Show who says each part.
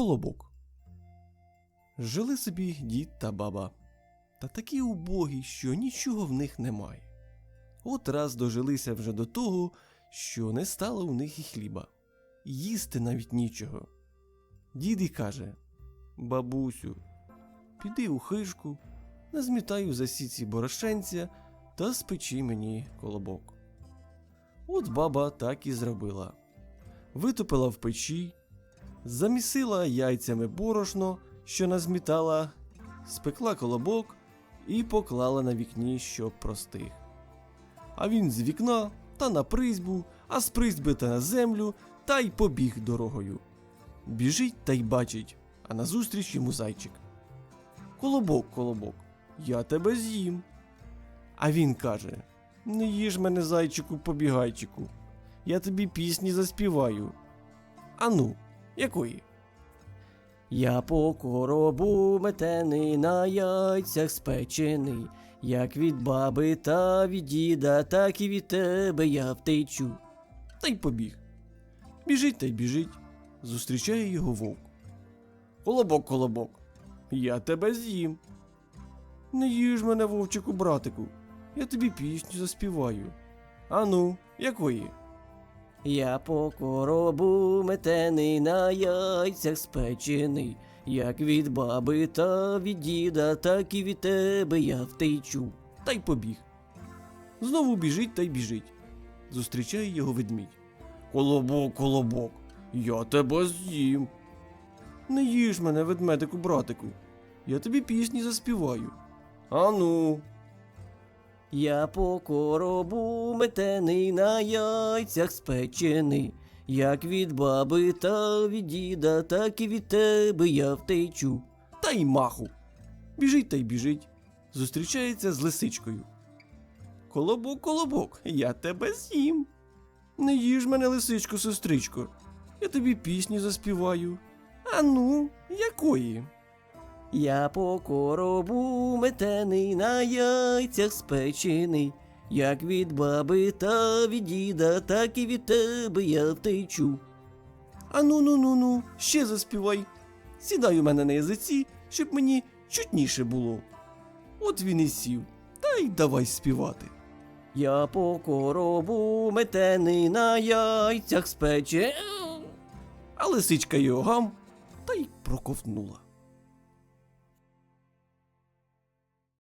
Speaker 1: Колобок. Жили собі дід та баба. Та такі убогі, що нічого в них немає. От раз дожилися вже до того, що не стало у них і хліба. Їсти навіть нічого. Дід і каже: Бабусю, піди у хижку, назмітаю за сіці борошенця та спечи мені колобок. От баба так і зробила. Витопила в печі, замісила яйцями борошно, що назмітала, спекла колобок і поклала на вікні, щоб простих. А він з вікна та на призьбу, а з призьби та на землю, та й побіг дорогою. Біжить та й бачить, а назустріч йому зайчик. Колобок, колобок, я тебе з'їм. А він каже: Не їж мене, зайчику, побігайчику. Я тобі пісні заспіваю. Ану, якої?
Speaker 2: Я по коробу метений на яйцях спечений, як від баби та від діда, так і від тебе я втечу.
Speaker 1: Та й побіг. Біжить та й біжить. Зустрічає його вовк. Колобок, колобок, я тебе з'їм. Не їж мене, вовчику, братику. Я тобі пісню заспіваю. Ану, якої?
Speaker 2: Я по коробу метений на яйцях спечений, як від баби та від діда, так і від тебе я втечу.
Speaker 1: Та й побіг. Знову біжить та й біжить. Зустрічає його ведмідь. Колобок, колобок, я тебе з'їм. Не їж мене, ведмедику, братику. Я тобі пісні заспіваю. Ану,
Speaker 2: Я по коробу метений на яйцях спечений, як від баби та від діда, так і від тебе я втечу.
Speaker 1: та й маху. Біжить та й біжить. Зустрічається з лисичкою. Колобок, колобок, я тебе з'їм. Не їж мене, лисичко, сестричко. Я тобі пісні заспіваю. Ану, якої?
Speaker 2: Я по коробу метений на яйцях спечений, як від баби та від діда, так і від тебе я втечу.
Speaker 1: Ану ну ну ну, ще заспівай. Сідай у мене на язиці, щоб мені чутніше було. От він і сів, та й давай співати.
Speaker 2: Я по коробу метений на яйцях спечений.
Speaker 1: А лисичка його гам та й проковтнула.